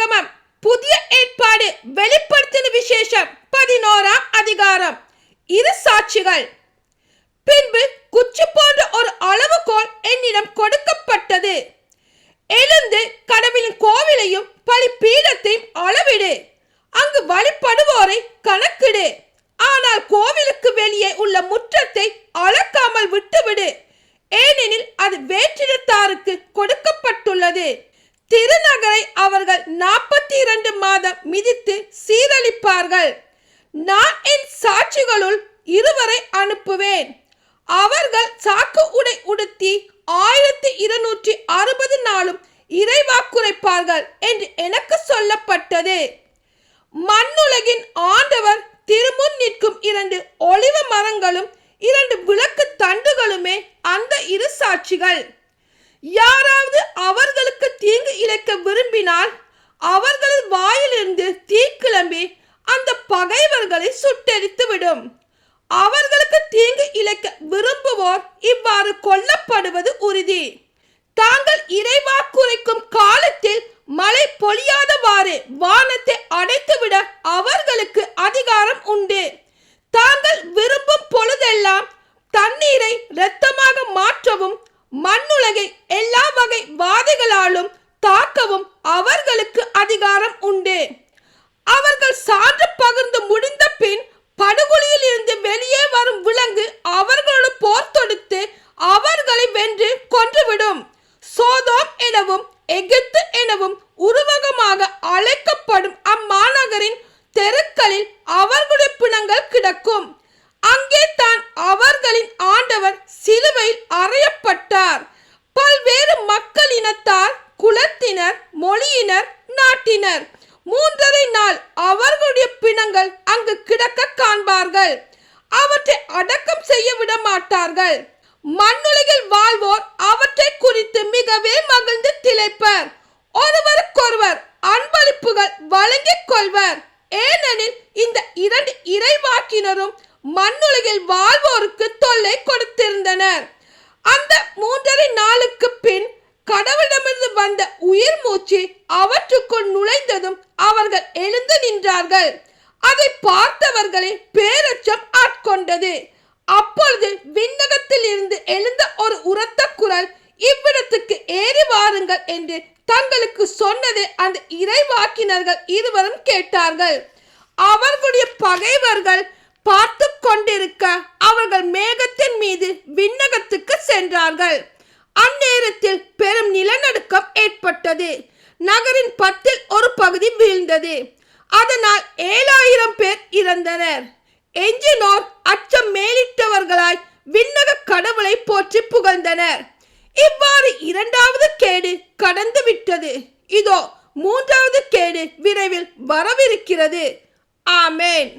வேதாகமம் புதிய ஏற்பாடு வெளிப்படுத்தின விசேஷம் பதினோராம் அதிகாரம். இரு சாட்சிகள். பின்பு குச்சி போன்ற ஒரு அளவுகோல் என்னிடம் கொடுக்கப்பட்டது. எழுந்து கடவுளின் கோவிலையும் பலிபீடத்தையும் அளவிடு. அங்கு வழிபடுவோரை கணக்கிடு. ஆனால் கோவிலுக்கு வெளியே உள்ள முற்றத்தை அளக்காமல் விட்டுவிடு ஏனெனில் அது வேற்றிடத்தாருக்கு கொடுக்கப்பட்டுள்ளது திருநகரை அவர்கள் நாற்பத்தி பாதம் மிதித்து சீரழிப்பார்கள். நான் என் சாட்சிகளுள் இருவரை அனுப்புவேன். அவர்கள் சாக்கு உடை உடுத்தி ஆயிரத்தி இருநூற்றி அறுபது நாளும் இறைவாக்குரைப்பார்கள் என்று எனக்கு சொல்லப்பட்டது. மண்ணுலகின் ஆண்டவர் திருமுன் நிற்கும் இரண்டு ஒளிவ மரங்களும் இரண்டு விளக்கு தண்டுகளுமே அந்த இரு சாட்சிகள். யாராவது அவர்களுக்கு தீங்கு இழைக்க விரும்பினால் அவர்களின் வாயிலிருந்து தீ கிளம்பி அந்த பகைவர்களை சுட்டெரித்து விடும். அவர்களுக்கு தீங்கு இழைக்க விரும்புவோர் இவ்வாறு கொல்லப்படுவது உறுதி. தாங்கள் இறைவாக்குரைக்கும் காலத்தில் மழை பொழியாதவாறு வானத்தை அடைத்துவிட அவர்களுக்கு அதிகாரம் உண்டு. தாங்கள் விரும்பும் பொழுதெல்லாம் தண்ணீரை இரத்தமாக மாற்றவும் மண்ணுலகை எல்லா வகை வாதைகளாலும் தாக்கவும் அவர்களுக்கு அதிகாரம் உண்டு. அவர்கள் சான்று பகிர்ந்து முடிந்த பின் படுகொலியில் இருந்து வெளியே வரும் விலங்கு அவர்களோடு போர் தொடுத்து அவர்களை வென்று கொன்றுவிடும். சோதோம் எனவும் எகிப்து எனவும் உருவகமாக அழைக்கப்படும் குலத்தினர் மொழியினர் நாட்டினர். மூன்றரை நாள் அவர்களுடைய பிணங்கள் அங்கு கிடக்க காண்பார்கள். அவற்றை அடக்கம் செய்ய விட மாட்டார்கள். மண்ணுலகில் வாழ்வோர் அவற்றை குறித்து மிகவே மகிழ்ந்து திளைப்பர். ஒருவருக்கொருவர் அன்பளிப்புகள் வழங்கிக் கொள்வர். ஏனெனில் இந்த இரண்டு இறைவாக்கினரும் மண்ணுலகில் வாழ்வோருக்கு தொல்லை கொடுத்திருந்தனர். அந்த மூன்றரை நாளுக்கு பின் கடவுளிடமிருந்து வந்த உயிர் மூச்சு அவற்றுக்குள் நுழைந்ததும் அவர்கள் எழுந்து நின்றார்கள். அதை பார்த்தவர்களை பேரச்சம் ஆட்கொண்டது. அப்பொழுது விண்ணகத்தில் இருந்து எழுந்த ஒரு உரத்த குரல் இவ்விடத்துக்கு ஏறி வாருங்கள் என்று தங்களுக்கு சொன்னதை அந்த இறைவாக்கினர்கள் இருவரும் கேட்டார்கள். அவர்களுடைய பகைவர்கள் பார்த்து கொண்டிருக்க அவர்கள் மேகத்தின் மீது விண்ணகத்துக்கு சென்றார்கள். அந்நேரத்தில் பெரும் நிலநடுக்கம் ஏற்பட்டது. நகரின் பத்தில் ஒரு பகுதி வீழ்ந்தது. அதனால் ஏழாயிரம் பேர் இறந்தனர். எஞ்சினோர் அச்சம் மேலிட்டவர்களாய் விண்ணக கடவுளை போற்றி புகழ்ந்தனர். இவ்வாறு இரண்டாவது கேடு கடந்து விட்டது. இதோ மூன்றாவது கேடு விரைவில் வரவிருக்கிறது. ஆமேன்.